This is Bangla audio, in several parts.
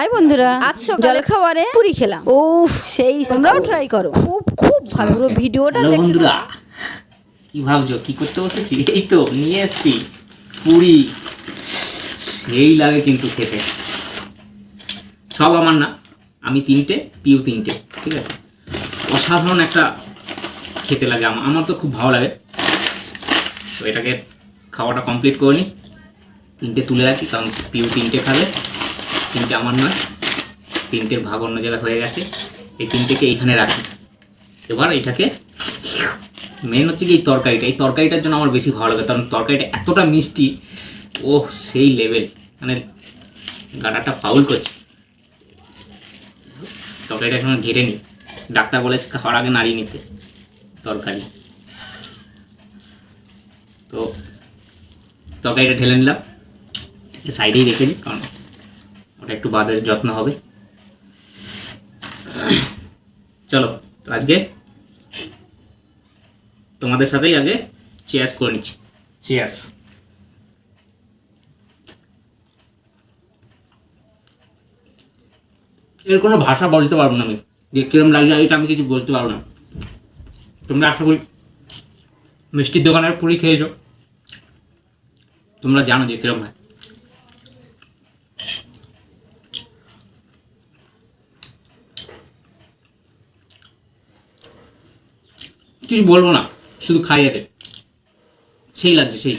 হাই বন্ধুরা আজ সকালে জল খাবারে পুরি খেলাম। ও সেই তোমরাও ট্রাই করো। খুব খুব ভালো। পুরো ভিডিওটা দেখতে বন্ধুরা কি ভাবছ? কি করতে বসেছি? এই তো নিয়ে এসছি পুরি। সেই লাগে কিন্তু খেতে। সব আমার না আমি তিনটে পিউ তিনটে ঠিক আছে? অসাধারণ একটা খেতে লাগে আমার আমার তো খুব ভালো লাগে। তো এটাকে খাওয়াটা কমপ্লিট করে নিই তিনটে তুলে রাখি কারণ পিউ তিনটে খাবে। তিনটে আমার নয়। তিনটের ভাগ অন্য জায়গায় হয়ে গেছে। এই তিনটেকে এইখানে রাখি। এবার এটাকে মেন হচ্ছে কি এই তরকারিটা। এই তরকারিটার জন্য আমার বেশি ভালো লাগে, কারণ তরকারিটা এতটা মিষ্টি। ও সেই লেভেল মানে গাডাটা ফাউল করছে। তরকারিটা এখন ঘেটে নি। ডাক্তার বলেছে খাওয়ার আগে নাড়িয়ে নিতে তরকারি। তো তরকারিটা ঢেলে নিলাম। সাইডেই রেখে দিই, কারণ ওটা একটু বাদে যত্ন হবে। চলো আজকে তোমাদের সাথেই আগে চেয়াস করে নিচ্ছি। চেয়াস এর কোনো ভাষা বলতে পারব না আমি। যে কিরম লাগছে এটা আমি কিছু বলতে পারব না। তোমরা আশা করি মিষ্টির দোকানের পুরি খেয়েছো। তোমরা জানো যে কিরম হয়। কিছু বলব না, শুধু খাই একে সেই লাগছে, সেই।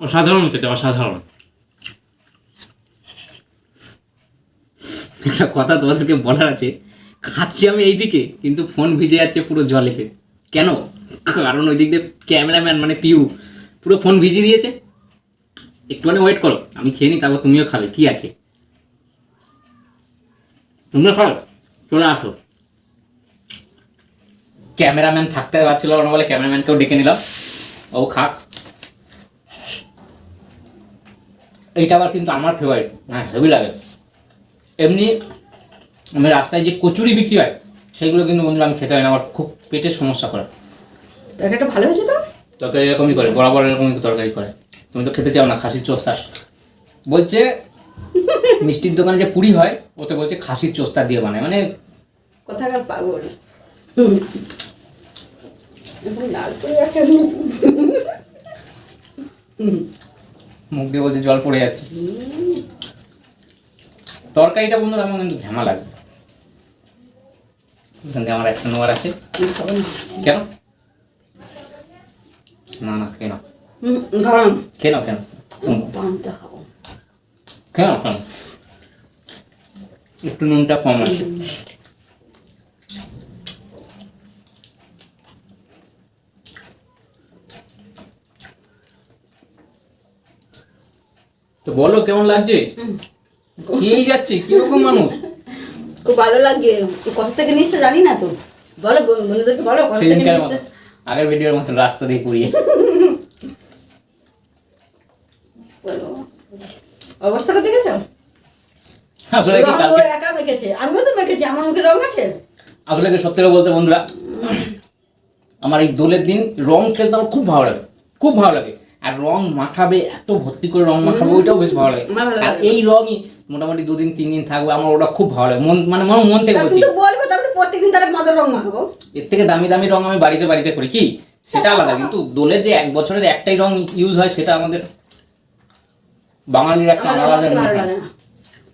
অসাধারণ খেতে, অসাধারণ। একটা কথা তোমাদেরকে বলার আছে, খাচ্ছি আমি এইদিকে, কিন্তু ফোন ভিজে যাচ্ছে পুরো জলেতে। কেন? কারণ ওই দিক দিয়ে ক্যামেরাম্যান মানে পিউ, পুরো ফোন ভিজিয়ে দিয়েছে। একটুখানি ওয়েট করো, আমি খেয়ে নিই, তারপর তুমিও খাবে, কি আছে? তোমরা খাও, চলে আসো। ক্যামেরাম্যান থাকতে পারছিল না বলে ক্যামেরাম্যানকেও ডেকে নিলাম। ও খাক। এইটা আবার কিন্তু আমার ফেভারিট হ্যাঁ হেভি লাগে। এমনি আমি রাস্তায় যে কচুরি বিক্রি হয় সেগুলো কিন্তু বন্ধুরা আমি খেতে হয় না আমার খুব পেটের সমস্যা করে। তরকারিটা ভালো হয়েছে তো? তরকারি এরকমই করে বরাবর এরকমই তরকারি করে। তুমি তো খেতে চাও না খাসির চোস্তা। বলছে মিষ্টির দোকানে যে পুরি হয় ওতে বলছে খাসির চোস্তা দিয়ে বানায়। মানে কোথাকার পাগল হুম। এখন লাল করে রাখা মুখ। দিয়ে বলছে, জল পড়ে যাচ্ছে। তরকারিটা বন্ধুরা, আমার কিন্তু ঘ্যামা লাগে। আমার একটা নেওয়ার আছে। কেন? না না কেন কেন কেন কেন কেন একটু নুনটা কম আছে। তো বলো কেমন লাগছে? খেয়েই যাচ্ছে কীরকম মানুষ? খুব ভালো লাগে। কত থেকে নিশ্চয় জানি না তো। বলো বন্ধু- বন্ধুদেরকে বলো কত থেকে নিশ্চয় আগের ভিডিওর মতো রাস্তা দিয়ে বলো। অবস্থাটা দেখেছ? আসলে কি কালকে একা মেখেছে। আমিও তো মেখেছি আমার মুখে রং আছে? আসলে কি সত্যি বলতে বন্ধুরা? আমার এই দোলের দিন রং খেলতে আমার খুব ভালো লাগে। খুব ভালো লাগে। আর রং মাখাবে এত ভর্তি করে রং মাখাবে ওইটাও বেশ ভালো লাগে। আমার আর এই রঙই মোটামুটি দুদিন তিন দিন থাকবে আমার ওটা খুব ভালো লাগে। মন মানে মন মন থেকে বলছি। তো তাহলে প্রত্যেকদিন তাহলে মাদার রং মাখাবো? এর থেকে দামি দামি রং আমি বাড়িতে বাড়িতে করি। কি? সেটা আলাদা কিন্তু দোলের যে এক বছরের একটাই রং ইউজ হয় সেটা আমাদের বাঙালির একটা আমার আলাদা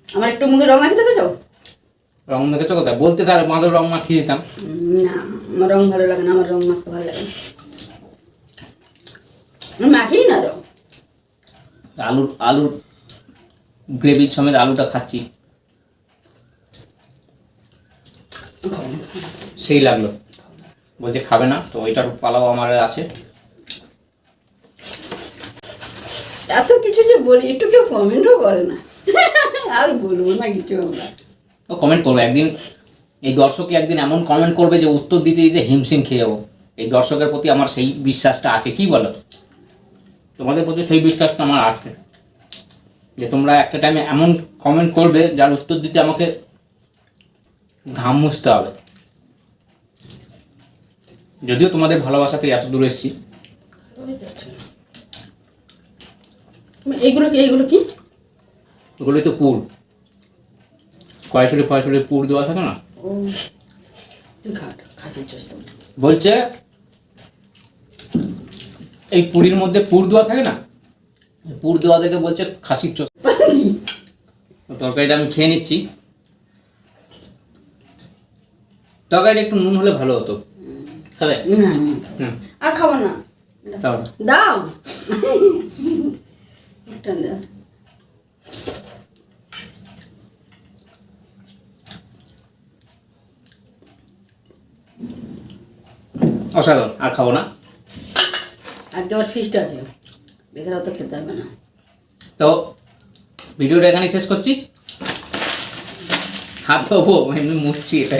আমার একটু মুখে রং আছে দেখেছ? রং দেখেছ কোথায়? বলতে তাহলে মাদের রং মাখিয়ে দিতাম। না আমার রং ভালো লাগে না আমার রং মাখতে ভালো লাগে মাখিই না রং আলুর আলুর গ্রেভির সমেত আলুটা খাচ্ছি। সেই লাগল। বলছে খাবে না তো ওইটার পালাও আমার আছে। এত কিছু যে বলি একটু কেউ কমেন্টও করে না। আর বলব না কিছু আমরা। ও কমেন্ট করবে একদিন এই দর্শকই একদিন এমন কমেন্ট করবে যে উত্তর দিতে দিতে হিমশিম খেয়ে যাব। এই দর্শকের প্রতি আমার সেই বিশ্বাসটা আছে কি বলো? তোমাদের প্রতি সেই বিশ্বাসটা আমার আছে। যে তোমরা একটা টাইমে এমন কমেন্ট করবে যার উত্তর দিতে আমাকে ঘাম মুছতে হবে। যদিও তোমাদের ভালোবাসাতে এত দূর এসেছি। এইগুলো কি এইগুলো কি? ওগুলোই তো পুর। কড়াইশুটি ফড়াইশুটি পুর দেওয়া থাকে না? বলছে এই পুরীর মধ্যে পুর দেওয়া থাকে না? পুর দেওয়া থেকে বলছে খাসির চোখ তরকারিটা আমি খেয়ে নিচ্ছি। তরকারিটা একটু নুন হলে ভালো হতো। খাবে? আর খাব না। দাও। অসাধারণ। আর খাব না। আজকে আবার ফিস্ট আছে। বেকার অত খেতে হবে না। তো ভিডিওটা এখানে শেষ করছি। হাত ধোবো, এমনি মুড়ছি এটা